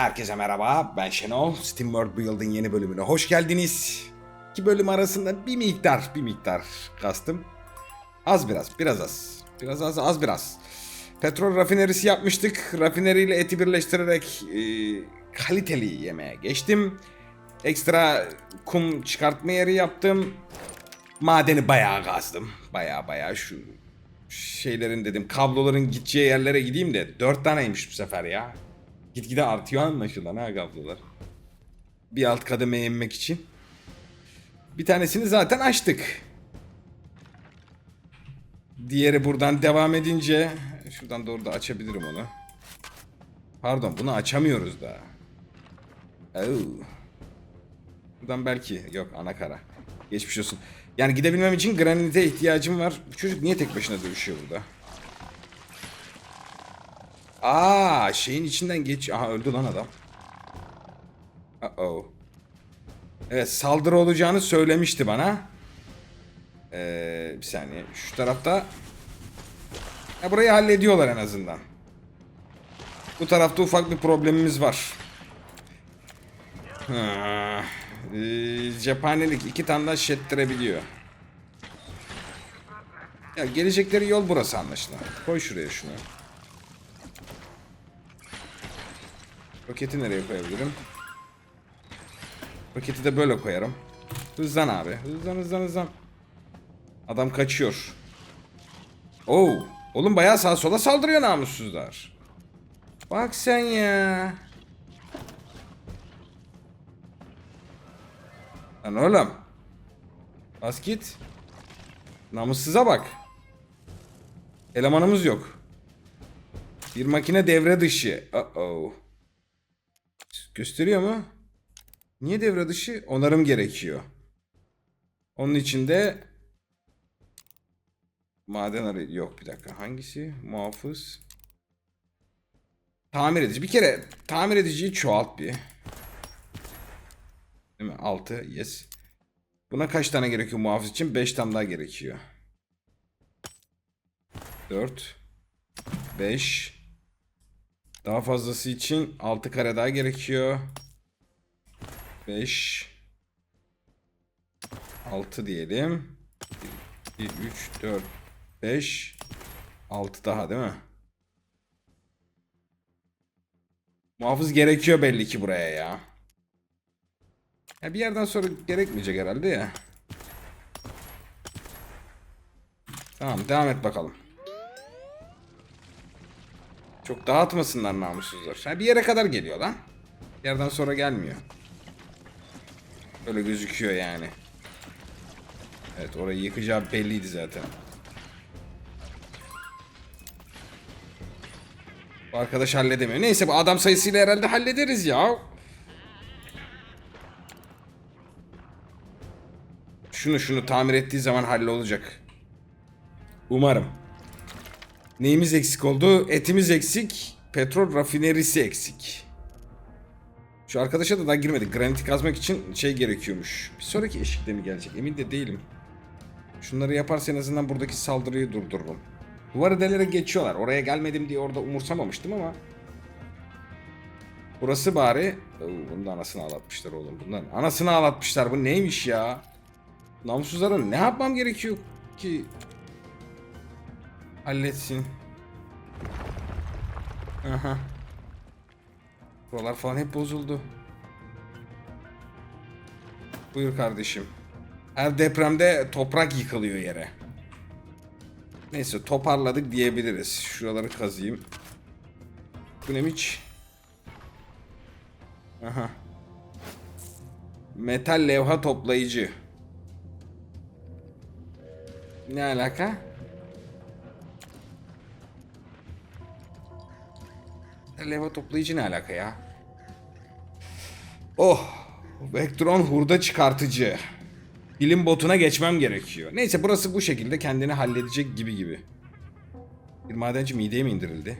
Herkese merhaba, ben Şenol. SteamWorld Build'in yeni bölümüne hoş geldiniz. İki bölüm arasında bir miktar, bir miktar kastım. Az biraz, biraz az. Biraz az, az biraz. Petrol rafinerisi yapmıştık. Rafineriyle eti birleştirerek e, kaliteli yemeğe geçtim. Ekstra kum çıkartma yeri yaptım. Madeni bayağı kazdım. Bayağı bayağı şu şeylerin dedim kabloların gideceği yerlere gideyim de dört taneymiş bu sefer ya. Gitgide artıyor anlaşılan ha kablolar. Bir alt kademeye inmek için. Bir tanesini zaten açtık. Diğeri buradan devam edince şuradan doğru da açabilirim onu. Pardon bunu açamıyoruz daha. Oh. Buradan belki yok anakara. Geçmiş olsun. Yani gidebilmem için granite ihtiyacım var. Bu çocuk niye tek başına dövüşüyor burada? Aa şeyin içinden geç. Aha öldü lan adam. Uh oh. Evet saldırı olacağını söylemişti bana. Ee, bir saniye. Şu tarafta. Ya burayı hallediyorlar en azından. Bu tarafta ufak bir problemimiz var. Ha, ee, cephanelik iki tane daha şettirebiliyor. Ya gelecekleri yol burası anlaşılan. Koy şuraya şunu. Roketi nereye koyabilirim? Roketi de böyle koyarım. Hızlan abi. Hızlan hızlan hızlan. Adam kaçıyor. Oo, oğlum bayağı sağa sola saldırıyor namussuzlar. Bak sen ya. Lan oğlum. Bas git. Namussuza bak. Elemanımız yok. Bir makine devre dışı. Uh oh. Gösteriyor mu? Niye devre dışı? Onarım gerekiyor. Onun için de maden arayı yok bir dakika. Hangisi? Muhafız. Tamir edici. Bir kere tamir ediciyi çoğalt bir. Değil mi? 6. Yes. Buna kaç tane gerekiyor muhafız için? 5 tane daha gerekiyor. 4 5 Daha fazlası için 6 kare daha gerekiyor. 5 6 diyelim. 2 3 4 5 6 daha değil mi? Muhafız gerekiyor belli ki buraya ya. Ya bir yerden sonra gerekmeyecek herhalde ya. Tamam devam et bakalım. Çok dağıtmasınlar namussuzlar. Ha, bir yere kadar geliyor lan. Bir yerden sonra gelmiyor. Öyle gözüküyor yani. Evet orayı yıkacağı belliydi zaten. Bu arkadaş halledemiyor. Neyse bu adam sayısıyla herhalde hallederiz ya. Şunu şunu tamir ettiği zaman hallolacak. Umarım. Neyimiz eksik oldu? Etimiz eksik. Petrol rafinerisi eksik. Şu arkadaşa da daha girmedik. Graniti kazmak için şey gerekiyormuş. Bir sonraki eşikte mi gelecek? Emin de değilim. Şunları yaparsa en azından buradaki saldırıyı durdururum. Duvarı delerek geçiyorlar. Oraya gelmedim diye orada umursamamıştım ama. Burası bari. Bunun da anasını ağlatmışlar oğlum. Bundan anasını ağlatmışlar. Bu neymiş ya? Namussuzlara ne yapmam gerekiyor ki halletsin. Aha. Buralar falan hep bozuldu. Buyur kardeşim. Her depremde toprak yıkılıyor yere. Neyse toparladık diyebiliriz. Şuraları kazıyım. Bu neymiş? Aha. Metal levha toplayıcı. Ne alaka? Leva toplayıcı ne alaka ya? Oh! Vectron hurda çıkartıcı. Bilim botuna geçmem gerekiyor. Neyse burası bu şekilde kendini halledecek gibi gibi. Bir madenci mideye mi indirildi?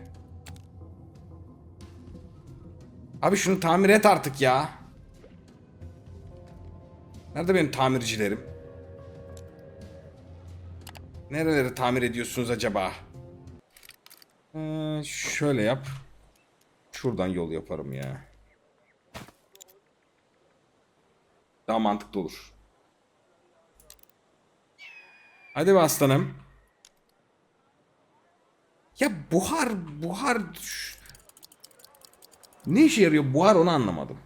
Abi şunu tamir et artık ya. Nerede benim tamircilerim? Nereleri tamir ediyorsunuz acaba? Ee, şöyle yap. Şuradan yol yaparım ya. Daha mantıklı olur. Hadi be aslanım. Ya buhar, buhar... Ne işe yarıyor buhar onu anlamadım.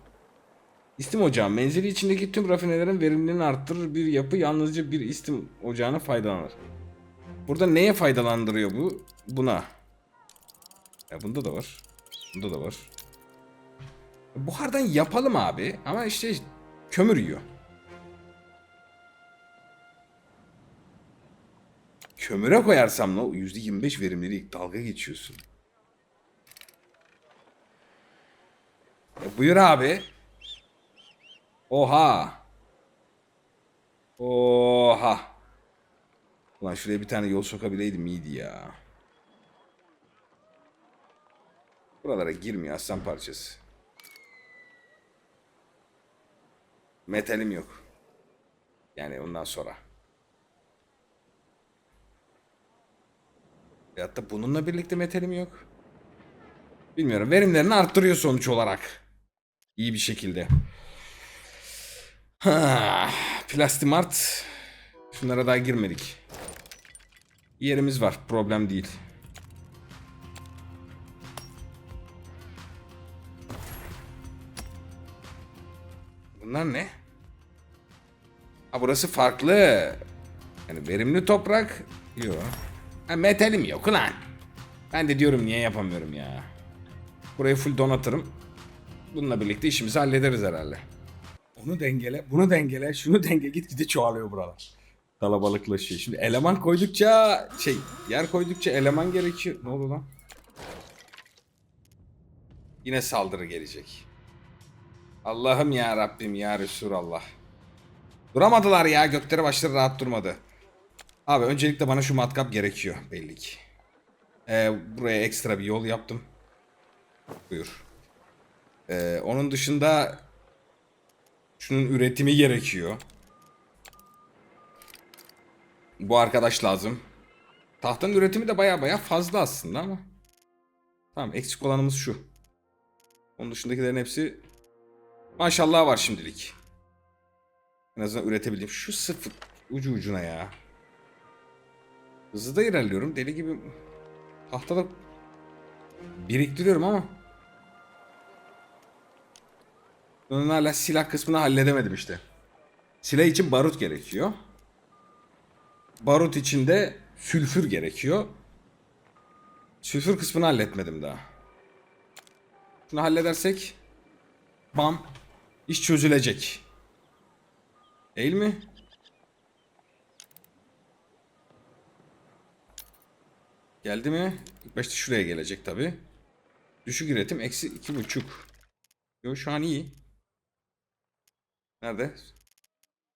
İstim ocağı menzili içindeki tüm rafinelerin verimliliğini arttırır bir yapı yalnızca bir istim ocağına faydalanır. Burada neye faydalandırıyor bu? Buna. Ya bunda da var. Bunda da var. Buhardan yapalım abi ama işte kömür yiyor. Kömüre koyarsam o %25 verimlilik dalga geçiyorsun. E buyur abi. Oha. Oha. Ulan şuraya bir tane yol sokabileydim iyiydi ya. Buralara girmiyor aslan parçası. Metalim yok. Yani ondan sonra. Veyahut da bununla birlikte metalim yok. Bilmiyorum. Verimlerini arttırıyor sonuç olarak. İyi bir şekilde. Plastimart. Şunlara daha girmedik. Yerimiz var. Problem değil. Bunlar ne? Ha burası farklı. Yani verimli toprak. Yok. Ha metalim yok ulan. Ben de diyorum niye yapamıyorum ya. Burayı full donatırım. Bununla birlikte işimizi hallederiz herhalde. Onu dengele, bunu dengele, şunu denge gitgide çoğalıyor buralar. Kalabalıklaşıyor. Şimdi eleman koydukça şey, yer koydukça eleman gerekiyor. Ne oldu lan? Yine saldırı gelecek. Allah'ım ya Rabbim ya Resulallah. Duramadılar ya gökleri başları rahat durmadı. Abi öncelikle bana şu matkap gerekiyor belli ki. Ee, buraya ekstra bir yol yaptım. Buyur. Ee, onun dışında şunun üretimi gerekiyor. Bu arkadaş lazım. Tahtanın üretimi de baya baya fazla aslında ama. Tamam eksik olanımız şu. Onun dışındakilerin hepsi maşallah var şimdilik. En azından üretebildiğim. Şu sıfır ucu ucuna ya. Hızlı da ilerliyorum. Deli gibi tahtada biriktiriyorum ama. Bunun hala silah kısmını halledemedim işte. Silah için barut gerekiyor. Barut için de sülfür gerekiyor. Sülfür kısmını halletmedim daha. Şunu halledersek bam iş çözülecek. Değil mi? Geldi mi? İlk başta şuraya gelecek tabi. Düşük üretim eksi iki buçuk. Yo şu an iyi. Nerede?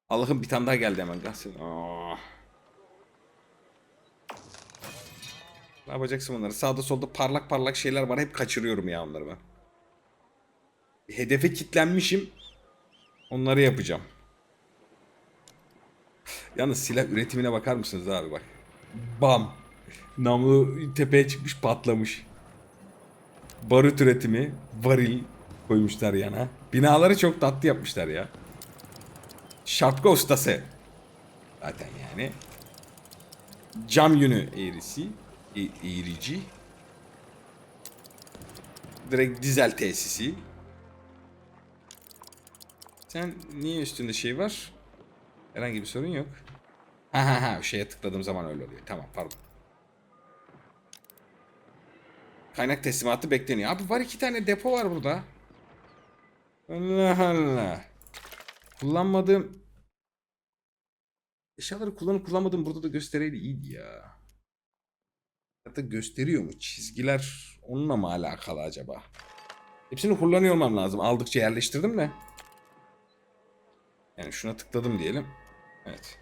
Allah'ım bir tane daha geldi hemen. Aa. Ne yapacaksın bunları? Sağda solda parlak parlak şeyler var. Hep kaçırıyorum ya onları ben. Hedefe kitlenmişim. Onları yapacağım. Yalnız silah üretimine bakar mısınız abi bak. Bam. Namlu tepeye çıkmış patlamış. Barut üretimi, varil koymuşlar yana. Binaları çok tatlı yapmışlar ya. Şapka ustası. Zaten yani. Cam yünü eğrisi. E eğrici. Direkt dizel tesisi. Sen niye üstünde şey var? Herhangi bir sorun yok. Ha ha ha şeye tıkladığım zaman öyle oluyor. Tamam pardon. Kaynak teslimatı bekleniyor. Abi var iki tane depo var burada. Allah Allah. Kullanmadığım eşyaları kullanıp kullanmadığım burada da göstereydi iyiydi ya. Hatta gösteriyor mu? Çizgiler onunla mı alakalı acaba? Hepsini kullanıyor olmam lazım. Aldıkça yerleştirdim de. Yani şuna tıkladım diyelim. Evet.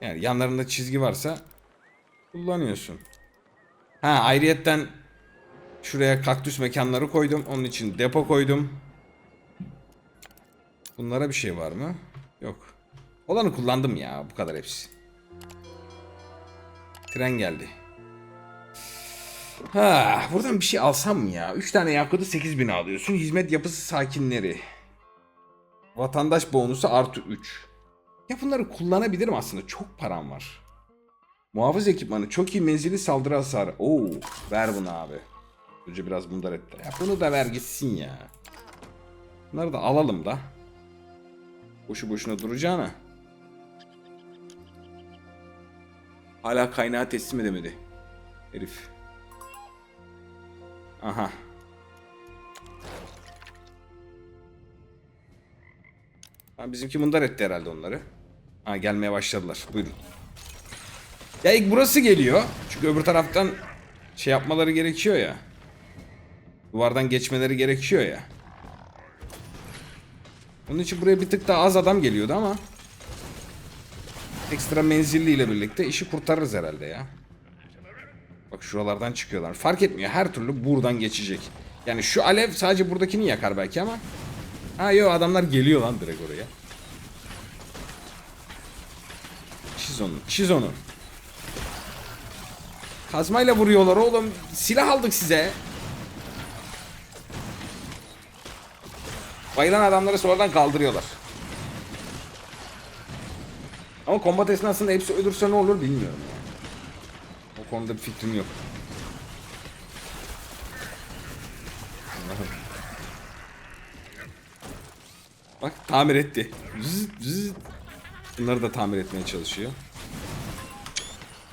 Yani yanlarında çizgi varsa kullanıyorsun. Ha ayrıyetten şuraya kaktüs mekanları koydum. Onun için depo koydum. Bunlara bir şey var mı? Yok. Olanı kullandım ya. Bu kadar hepsi. Tren geldi. Ha, buradan bir şey alsam mı ya? 3 tane yakutu 8000 alıyorsun. Hizmet yapısı sakinleri. Vatandaş bonusu artı 3. Ya bunları kullanabilirim aslında. Çok param var. Muhafız ekipmanı. Çok iyi menzili saldırı hasarı. Oo, ver bunu abi. Önce biraz bunlar etti. Ya bunu da ver gitsin ya. Bunları da alalım da. Boşu boşuna duracağına. Hala kaynağı teslim edemedi. Herif. Aha. Ha, bizimki mundar etti herhalde onları. Ha gelmeye başladılar. Buyurun. Ya ilk burası geliyor. Çünkü öbür taraftan şey yapmaları gerekiyor ya. Duvardan geçmeleri gerekiyor ya. Onun için buraya bir tık daha az adam geliyordu ama ekstra menzilliyle birlikte işi kurtarırız herhalde ya. Bak şuralardan çıkıyorlar. Fark etmiyor. Her türlü buradan geçecek. Yani şu alev sadece buradakini yakar belki ama. Ha yok adamlar geliyor lan direkt oraya. Çiz onu. Çiz onu. Kazmayla vuruyorlar oğlum. Silah aldık size. Bayılan adamları sonradan kaldırıyorlar. Ama kombat esnasında hepsi ölürse ne olur bilmiyorum yani. O konuda bir fikrim yok. Bak tamir etti. Bunları da tamir etmeye çalışıyor.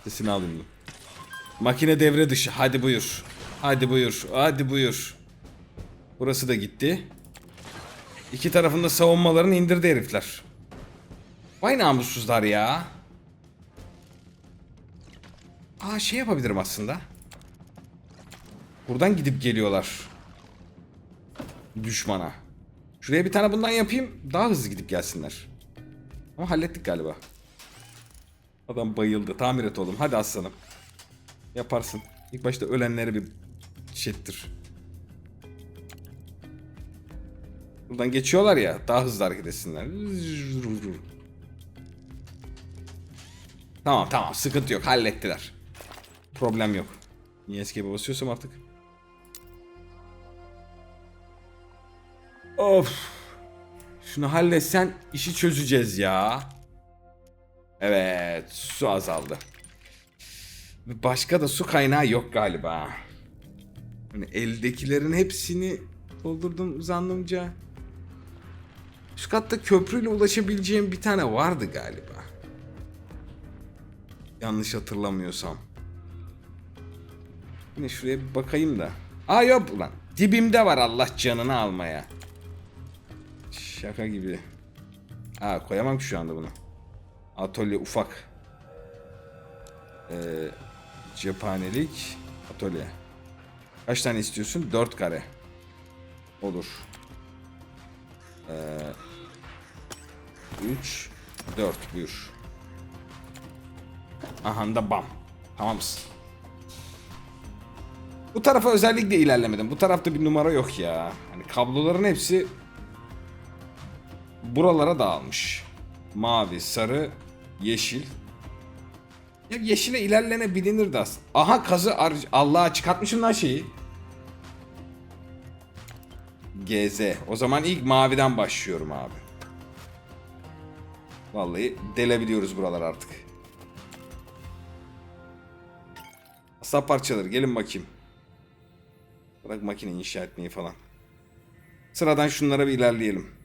Sesini alayım mı? Makine devre dışı. Hadi buyur. Hadi buyur. Hadi buyur. Burası da gitti. İki tarafında savunmalarını indirdi herifler. Vay namussuzlar ya. Aa şey yapabilirim aslında. Buradan gidip geliyorlar. Düşmana. Şuraya bir tane bundan yapayım. Daha hızlı gidip gelsinler. Ama hallettik galiba. Adam bayıldı. Tamir et oğlum. Hadi aslanım. Yaparsın. İlk başta ölenleri bir şettir. Buradan geçiyorlar ya. Daha hızlı hareket etsinler. Tamam tamam. Sıkıntı yok. Hallettiler. Problem yok. Niye escape'e basıyorsam artık. Of. Şunu halletsen işi çözeceğiz ya. Evet. Su azaldı. Başka da su kaynağı yok galiba. Hani eldekilerin hepsini doldurdum zannımca. Üst katta köprüyle ulaşabileceğim bir tane vardı galiba. Yanlış hatırlamıyorsam. Yine şuraya bir bakayım da. Aa yok ulan. Dibimde var Allah canını almaya. Şaka gibi. Aa koyamam ki şu anda bunu. Atölye ufak. Ee, cephanelik. Atölye. Kaç tane istiyorsun? 4 kare. Olur. Ee, 3 4 buyur. Aha da bam. Tamam mısın? Bu tarafa özellikle ilerlemedim. Bu tarafta bir numara yok ya. Hani kabloların hepsi buralara dağılmış. Mavi, sarı, yeşil. Ya yeşile ilerlenebilinirdi aslında. Aha kazı Allah'a çıkartmışım lan şeyi. GZ. O zaman ilk maviden başlıyorum abi. Vallahi delebiliyoruz buralar artık. Asla parçaları gelin bakayım. Bırak makine inşa etmeyi falan. Sıradan şunlara bir ilerleyelim.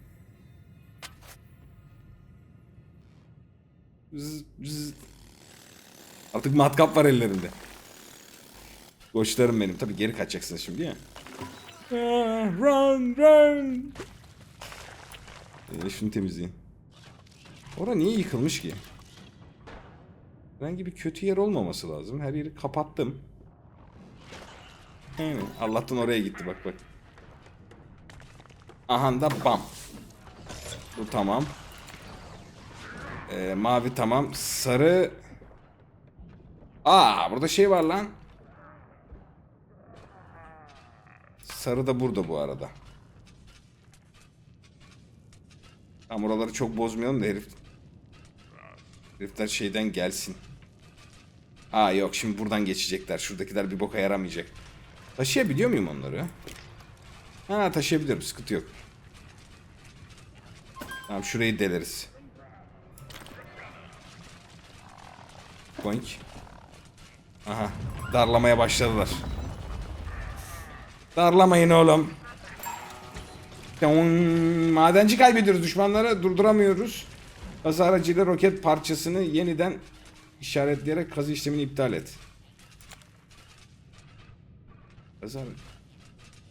Zzz, zzz. Artık matkap var ellerinde. Koçlarım benim. Tabi geri kaçacaksın şimdi ya. Ah, Run run. Ee, şunu temizleyin. Ora niye yıkılmış ki? Herhangi bir kötü yer olmaması lazım. Her yeri kapattım. Yani Allah'tan oraya gitti bak bak. Aha da bam. Bu tamam. Ee, mavi tamam. Sarı. Aa burada şey var lan. Sarı da burada bu arada. Tam oraları çok bozmayalım da herif. Herifler şeyden gelsin. Aa yok şimdi buradan geçecekler. Şuradakiler bir boka yaramayacak. Taşıyabiliyor muyum onları? Ha taşıyabilirim sıkıntı yok. Tamam şurayı deleriz. Boink. Aha. Darlamaya başladılar. Darlamayın oğlum. Madenci kaybediyoruz. Düşmanları durduramıyoruz. Kazı aracıyla roket parçasını yeniden işaretleyerek kazı işlemini iptal et. Kazı aracı.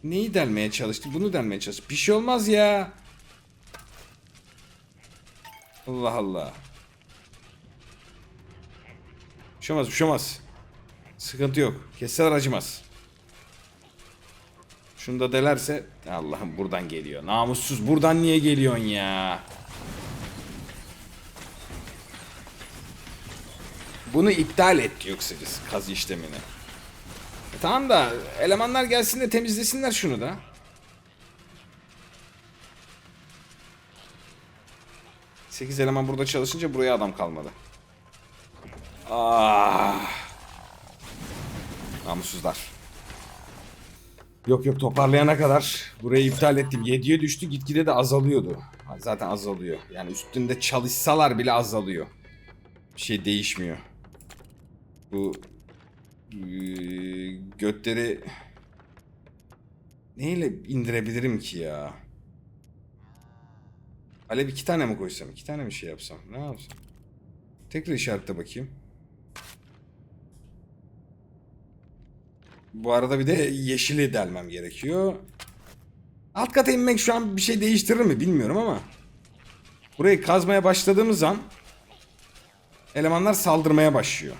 Neyi delmeye çalıştı? Bunu delmeye çalıştı. Bir şey olmaz ya. Allah Allah. Şey olmaz, bir şey. Sıkıntı yok. Kesseler acımaz. Şunu da delerse Allah'ım buradan geliyor. Namussuz buradan niye geliyorsun ya? Bunu iptal et diyor kısacası kazı işlemini. E tamam da elemanlar gelsin de temizlesinler şunu da. Sekiz eleman burada çalışınca buraya adam kalmadı. Ah. Namussuzlar. Yok yok toparlayana kadar burayı iptal ettim. 7'ye düştü gitgide de azalıyordu. Zaten azalıyor. Yani üstünde çalışsalar bile azalıyor. Bir şey değişmiyor. Bu götleri neyle indirebilirim ki ya? Alev iki tane mi koysam? iki tane mi şey yapsam? Ne yapsam? Tekrar işaretle bakayım. Bu arada bir de yeşili delmem gerekiyor. Alt kata inmek şu an bir şey değiştirir mi bilmiyorum ama. Burayı kazmaya başladığımız an elemanlar saldırmaya başlıyor.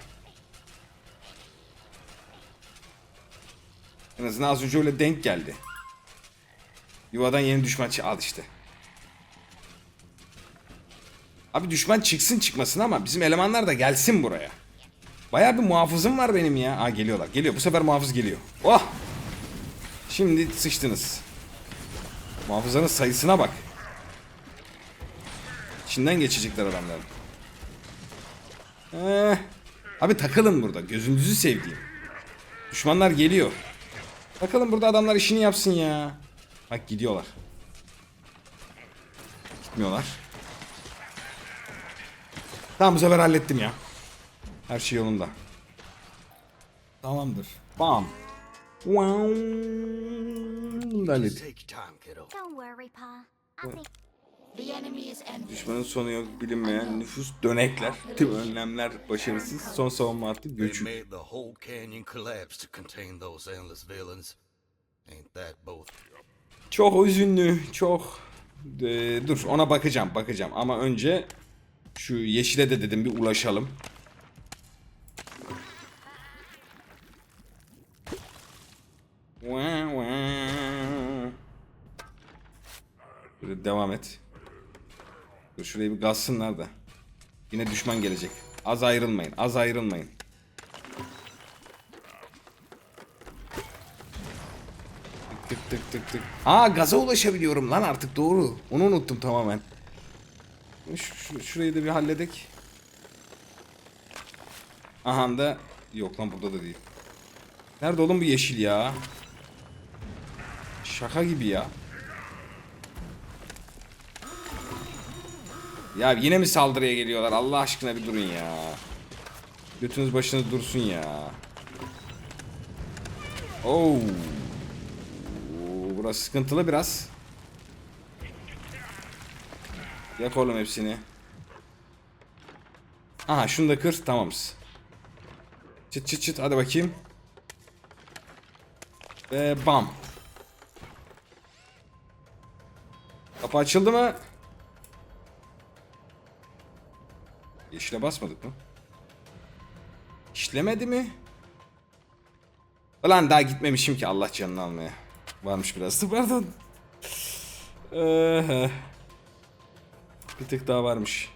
En azından az önce öyle denk geldi. Yuvadan yeni düşman al işte. Abi düşman çıksın çıkmasın ama bizim elemanlar da gelsin buraya. Bayağı bir muhafızım var benim ya. Aa geliyorlar. Geliyor. Bu sefer muhafız geliyor. Oh! Şimdi sıçtınız. Muhafızların sayısına bak. İçinden geçecekler adamların. Eh. Abi takılın burada. Gözünüzü sevdiğim. Düşmanlar geliyor. Bakalım burada adamlar işini yapsın ya. Bak gidiyorlar. Gitmiyorlar. Tamam bu sefer hallettim ya. Her şey yolunda. Tamamdır. Bam. Wow. Don't worry, Pa. Düşmanın sonu yok bilinmeyen nüfus dönekler. Tüm önlemler başarısız. Son savunma hattı göçük. Çok üzünlü, çok... Ee, dur ona bakacağım, bakacağım. Ama önce şu yeşile de dedim bir ulaşalım. Böyle devam et. Dur şurayı bir gazsınlar da. Yine düşman gelecek. Az ayrılmayın, az ayrılmayın. Tık tık tık tık. Aa gaza ulaşabiliyorum lan artık doğru. Onu unuttum tamamen. Şu, şu- şurayı da bir halledek. Aha da yok lan burada da değil. Nerede oğlum bu yeşil ya? Şaka gibi ya. Ya yine mi saldırıya geliyorlar? Allah aşkına bir durun ya. Götünüz başınız dursun ya. Oo. Oo, Burası sıkıntılı biraz. Yak oğlum hepsini. Aha şunu da kır tamamız. Çıt çıt çıt hadi bakayım. Ve bam. Kapı açıldı mı? Yeşile basmadık mı? İşlemedi mi? Ulan daha gitmemişim ki Allah canını almaya. Varmış biraz da pardon. Bir tık daha varmış.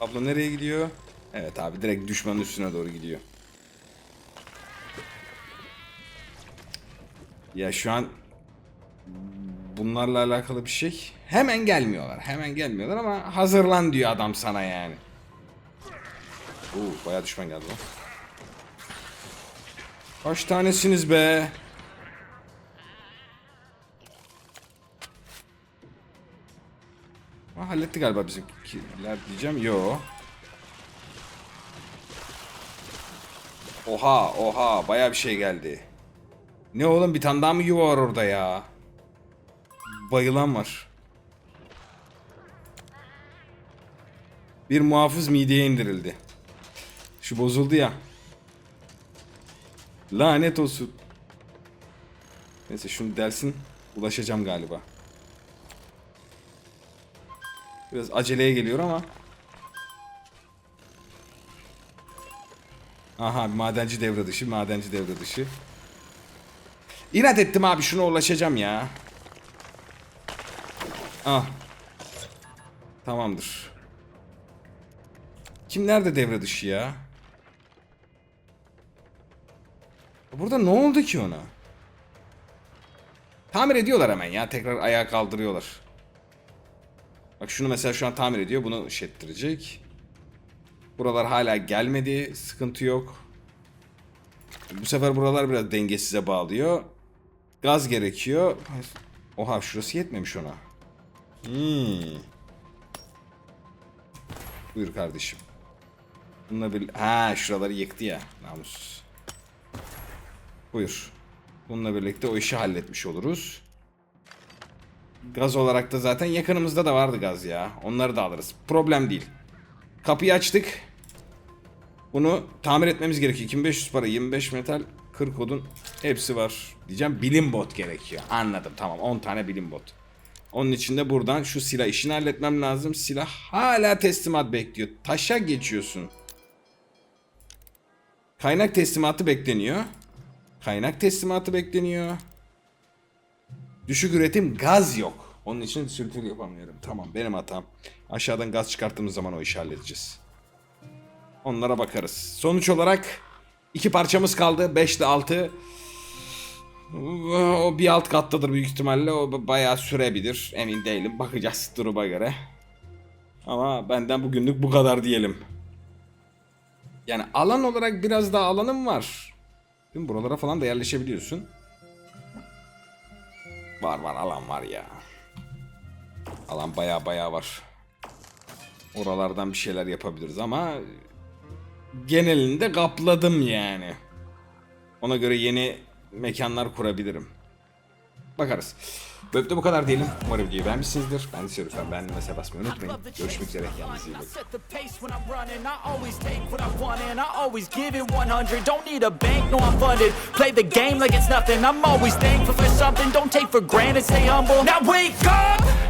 Abla nereye gidiyor? Evet abi direkt düşmanın üstüne doğru gidiyor. Ya şu an bunlarla alakalı bir şey. Hemen gelmiyorlar. Hemen gelmiyorlar ama hazırlan diyor adam sana yani. Uuu bayağı düşman geldi lan. Kaç tanesiniz be? Ha, halletti galiba bizimkiler diyeceğim. Yo. Oha oha baya bir şey geldi. Ne oğlum bir tane daha mı yuva var orada ya? Bayılan var. Bir muhafız mideye indirildi. Şu bozuldu ya. Lanet olsun. Neyse şunu dersin. Ulaşacağım galiba. Biraz aceleye geliyor ama. Aha madenci devre dışı, madenci devre dışı. İnat ettim abi şuna ulaşacağım ya. Ah. Tamamdır. Kim nerede devre dışı ya? Burada ne oldu ki ona? Tamir ediyorlar hemen ya. Tekrar ayağa kaldırıyorlar. Bak şunu mesela şu an tamir ediyor. Bunu işlettirecek. Buralar hala gelmedi. Sıkıntı yok. Bu sefer buralar biraz dengesize bağlıyor. Gaz gerekiyor. Oha şurası yetmemiş ona. Hmm. Buyur kardeşim. Bununla bir... Ha şuraları yıktı ya. Namus. Buyur. Bununla birlikte o işi halletmiş oluruz. Gaz olarak da zaten yakınımızda da vardı gaz ya. Onları da alırız. Problem değil. Kapıyı açtık. Bunu tamir etmemiz gerekiyor. 2500 para, 25 metal, 40 odun hepsi var. Diyeceğim bilim bot gerekiyor. Anladım tamam 10 tane bilim bot. Onun için de buradan şu silah işini halletmem lazım. Silah hala teslimat bekliyor. Taşa geçiyorsun. Kaynak teslimatı bekleniyor. Kaynak teslimatı bekleniyor. Düşük üretim gaz yok. Onun için sülfür yapamıyorum. Tamam benim hatam. Aşağıdan gaz çıkarttığımız zaman o işi halledeceğiz. Onlara bakarız. Sonuç olarak iki parçamız kaldı. 5 ile 6. O bir alt kattadır büyük ihtimalle. O bayağı sürebilir. Emin değilim. Bakacağız duruma göre. Ama benden bugünlük bu kadar diyelim. Yani alan olarak biraz daha alanım var. Değil? Buralara falan da yerleşebiliyorsun. Var var alan var ya. Alan baya baya var. Oralardan bir şeyler yapabiliriz ama genelinde kapladım yani. Ona göre yeni mekanlar kurabilirim. Bakarız. Böyle de bu kadar diyelim. Umarım videoyu beğenmişsinizdir. Ben de lütfen beğendim ve basmayı unutmayın. Görüşmek üzere. Kendinize iyi bakın. set the pace when I'm running. I always take what I want and I always give it 100. Don't need a bank, no I'm funded. Play the game like it's nothing. I'm always thankful for something. Don't take for granted, stay humble. Now wake up!